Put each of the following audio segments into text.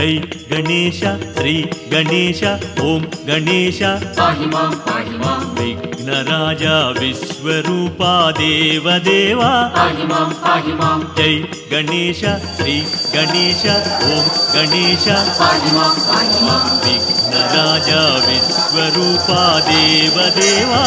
జై గణేశ శ్రీ గణేశ ఓం గణేశ. విఘ్నరాజ విశ్వరూపా దేవదేవా జై గణేశ శ్రీ గణేశ ఓం గణేశ. విఘ్నరాజ విశ్వరూపా దేవదేవా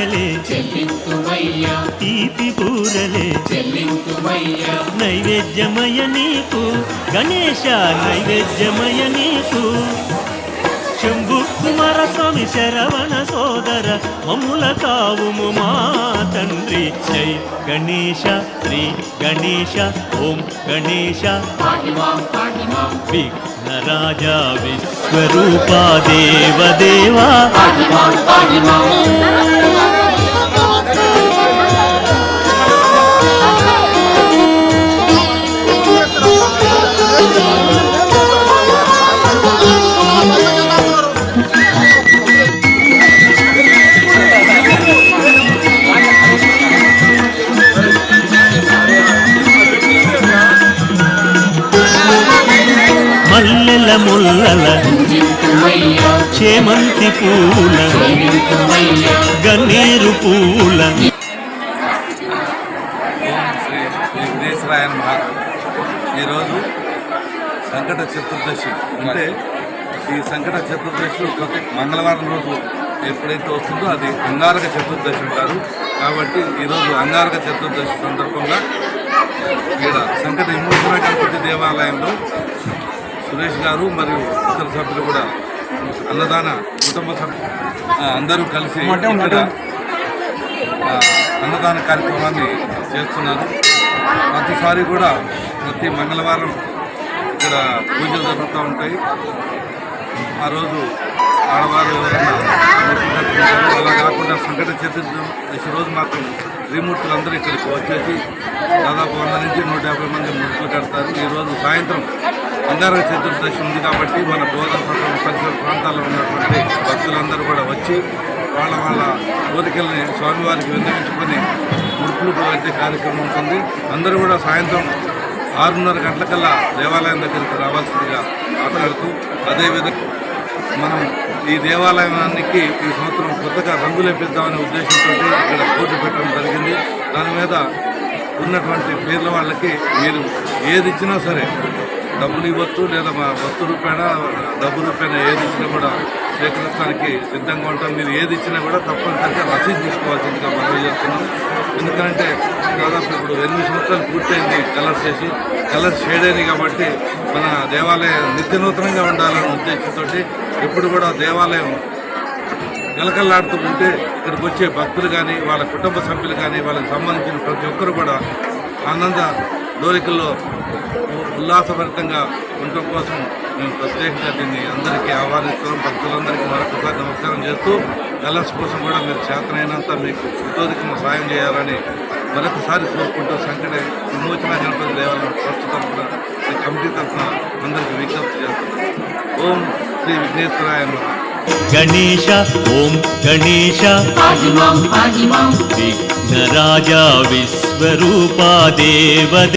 నేతిగారెలే చెల్లింతుమయ్యా. తీపి బూరలే చెల్లింతుమయ్యా. నైవేద్యమయ నీకు గణేశ నైవేద్యమయ నీకు. శంభు కుమార స్వామి శరవణ సోదర మమ్ముల కావుము మా తండ్రి. జై గణేశ శ్రీ గణేశ ఓం గణేశ. విఘ్నరాజ విశ్వరూపా దేవదేవా. మల్లెల ముల్లల చేమంతి పూల గన్నేరు పూల శ్రీ ఈరోజు సంకట చతుర్దశి. అంటే ఈ సంకట చతుర్దశి ప్రతి మంగళవారం రోజు ఎప్పుడైతే వస్తుందో అది అంగారక చతుర్దశి అంటారు. కాబట్టి ఈరోజు అంగారక చతుర్దశి సందర్భంగా ఇక్కడ సంకట విమోచన గణపతి దేవాలయంలో సురేష్ గారు మరియు ఇతర సభ్యులు కూడా అన్నదాన కుటుంబ సభ్యులు అందరూ కలిసి అన్నదాన కార్యక్రమాన్ని చేస్తున్నారు. ప్రతిసారి కూడా ప్రతి మంగళవారం ఇక్కడ పూజలు జరుగుతూ ఉంటాయి. ఆ రోజు ఆడవారు. అలా కాకుండా సంకట చతుర్దశి రోజు మాత్రం త్రిమూర్తులు అందరూ ఇక్కడికి వచ్చేసి దాదాపు వంద నుంచి నూట యాభై మంది ముడుపులు కడతారు. ఈరోజు సాయంత్రం అంగారక చతుర్దశి ఉంది కాబట్టి మన గోదావరి పరిసర ప్రాంతాల్లో ఉన్నటువంటి భక్తులందరూ కూడా వచ్చి వాళ్ళ వాళ్ళ కోరికల్ని స్వామివారికి విన్నవించుకొని ముడుపులు వచ్చే కార్యక్రమం ఉంటుంది. అందరూ కూడా సాయంత్రం ఆరున్నర గంటలకల్లా దేవాలయం దగ్గరికి రావాల్సిందిగా మాట్లాడుతూ అదేవిధంగా మనం ఈ దేవాలయానికి ఈ సంవత్సరం కొత్తగా రంగులేపిద్దామనే ఉద్దేశంతో ఇక్కడ పోటీ పెట్టడం జరిగింది. దాని మీద ఉన్నటువంటి పేర్ల వాళ్ళకి మీరు ఏది ఇచ్చినా సరే డబ్బులు ఇవ్వచ్చు లేదా మా వస్తు రూపాయన డబ్బు రూపాయన ఏది ఇచ్చినా కూడా స్వీకరించడానికి సిద్ధంగా ఉంటాం. మీరు ఏది ఇచ్చినా కూడా తప్పనిసరిగా రసీదు తీసుకోవాల్సిందిగా మనం చేస్తున్నాం. ఎందుకంటే దాదాపు ఇప్పుడు ఎనిమిది సంవత్సరాలు పూర్తయింది కలర్స్ చేసి కలర్స్ షేడ్ అయింది కాబట్టి మన దేవాలయం నిత్యనూతనంగా ఉండాలనే ఉద్దేశంతో ఎప్పుడు కూడా దేవాలయం గలకల్లాడుతూ ఉంటే ఇక్కడికి వచ్చే భక్తులు కానీ వాళ్ళ కుటుంబ సభ్యులు కానీ వాళ్ళకి సంబంధించిన ప్రతి ఒక్కరు కూడా ఆనంద డోరికల్లో ఉల్లాసభరితంగా ఉండటం కోసం మేము ప్రత్యేకంగా దీన్ని అందరికీ ఆహ్వానిస్తున్నాం. భక్తులందరికీ మరొకసారి నమస్కారం చేస్తూ కలర్స్ కోసం కూడా మీరు చేతనైనంత మీకు ఇతోదికము సాయం చేయాలని మరొకసారి కోరుకుంటూ సంకట విమోచన గణపతి దేవాలయం ట్రస్ట్ తరఫున కమిటీ తరఫున అందరికీ విజ్ఞప్తి చేస్తున్నాం. ఓం శ్రీ విఘ్నేశ్వరాయ నమః. గణేశ ఓం గణేశ. విఘ్నరాజ విశ్వరూపా దేవ